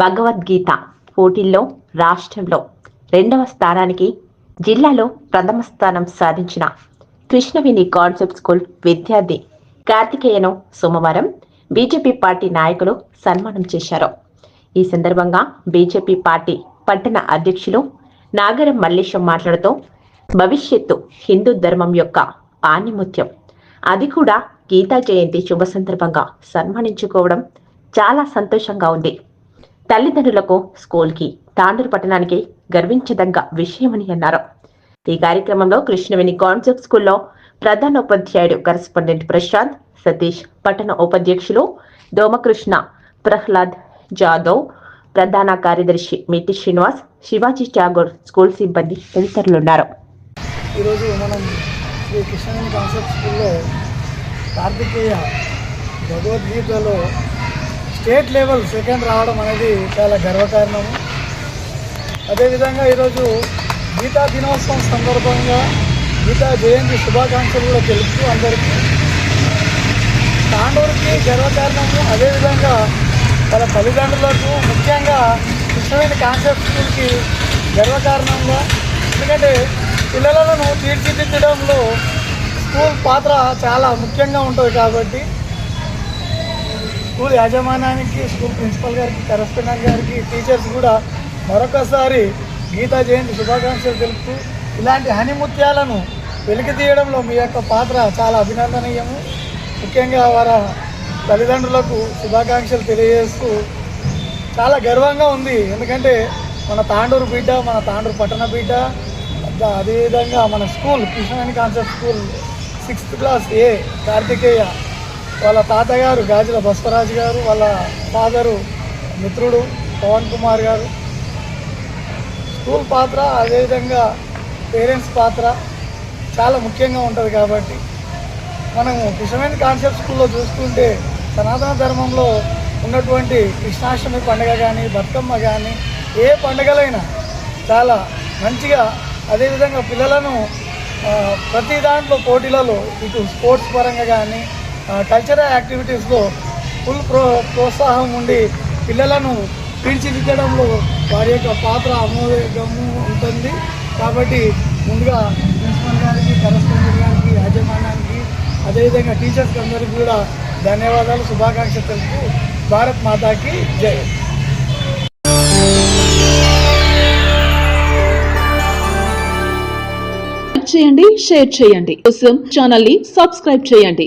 భగవద్గీత పోటీల్లో రాష్ట్రంలో రెండవ స్థానానికి జిల్లాలో ప్రథమ స్థానం సాధించిన కృష్ణవేణి కాన్సెప్ట్ స్కూల్ విద్యార్థి కార్తికేయను సోమవారం బీజేపీ పార్టీ నాయకులు సన్మానం చేశారు. ఈ సందర్భంగా బీజేపీ పార్టీ పట్టణ అధ్యక్షులు నాగరం మల్లేశం మాట్లాడుతూ భవిష్యత్తు హిందూ ధర్మం యొక్క ఆనిముత్యం. అది కూడా గీతా జయంతి శుభ సందర్భంగా సన్మానించుకోవడం చాలా సంతోషంగా ఉంది. తల్లిదండ్రులకు స్కూల్కి తాండూరు పట్టణానికి గర్వించదగ్గ విషయమని అన్నారు. ఈ కార్యక్రమంలో కృష్ణవేణి కాన్సెప్ట్ స్కూల్లో ప్రధాన ఉపాధ్యాయుడు కరెస్పాండెంట్ ప్రశాంత్ సతీష్ పట్టణ ఉపాధ్యక్షులు దోమకృష్ణ ప్రహ్లాద్ జాదవ్ ప్రధాన కార్యదర్శి మిట్టి శ్రీనివాస్ శివాజీ ఠాగూర్ స్కూల్ సిబ్బంది తదితరులున్నారు. ఈరోజు మనం శ్రీ కృష్ణవేణి కాన్సెప్ట్ స్కూల్లో కార్తికేయ భగవద్గీతలో స్టేట్ లెవెల్ సెకండ్ రావడం అనేది చాలా గర్వకారణము. అదేవిధంగా ఈరోజు గీతా దినోత్సవం సందర్భంగా గీతా జయంతి శుభాకాంక్షలు కూడా తెలుపుతూ అందరికీ. తాండూరుకి గర్వకారణము అదేవిధంగా వాళ్ళ తల్లిదండ్రులకు ముఖ్యంగా కృష్ణవేణి కాన్సెప్ట్ స్కూల్కి గర్వకారణంగా. ఎందుకంటే పిల్లలను తీర్చిదిద్దడంలో స్కూల్ పాత్ర చాలా ముఖ్యంగా ఉంటుంది కాబట్టి స్కూల్ యాజమాన్యానికి స్కూల్ ప్రిన్సిపల్ గారికి కరెస్పాండెంట్ గారికి టీచర్స్ కూడా మరొకసారి గీతా జయంతి శుభాకాంక్షలు తెలుపుతూ ఇలాంటి హనిముత్యాలను వెలికి తీయడంలో మీ యొక్క పాత్ర చాలా అభినందనీయము. ముఖ్యంగా వారి తల్లిదండ్రులకు శుభాకాంక్షలు తెలియజేస్తూ చాలా గర్వంగా ఉంది. ఎందుకంటే మన తాండూరు బిడ్డ మన తాండూరు పట్టణ బిడ్డ అదేవిధంగా మన school Krishnaveni concept school sixth class A Karthikeya వాళ్ళ తాతగారు గాజుల బస్వరాజు గారు వాళ్ళ ఫాదరు మిత్రుడు పవన్ కుమార్ గారు. స్కూల్ పాత్ర అదేవిధంగా పేరెంట్స్ పాత్ర చాలా ముఖ్యంగా ఉంటుంది కాబట్టి మనము కృష్ణవేణి కాన్సెప్ట్ స్కూల్లో చూసుకుంటే సనాతన ధర్మంలో ఉన్నటువంటి కృష్ణాష్టమి పండుగ కానీ బతుకమ్మ కానీ ఏ పండుగలైనా చాలా మంచిగా అదేవిధంగా పిల్లలను ప్రతి దాంట్లో పోటీలలో ఇటు స్పోర్ట్స్ పరంగా కానీ కల్చరల్ యాక్టివిటీస్లో ఫుల్ ప్రో ప్రోత్సాహం ఉండి పిల్లలను తీర్చిదిద్దడంలో వారి యొక్క పాత్ర అమోదము ఉంటుంది. కాబట్టి ముందుగా ప్రిన్సిపల్ గారికి కరెస్పాండెంట్ గారికి యాజమాన్యానికి అదేవిధంగా టీచర్స్ అందరికీ కూడా ధన్యవాదాలు శుభాకాంక్షలు తెలుపుతూ భారత్ మాతాకి జై. చేయండి షేర్ చేయండి. కోసం ఛానల్ని సబ్స్క్రైబ్ చేయండి.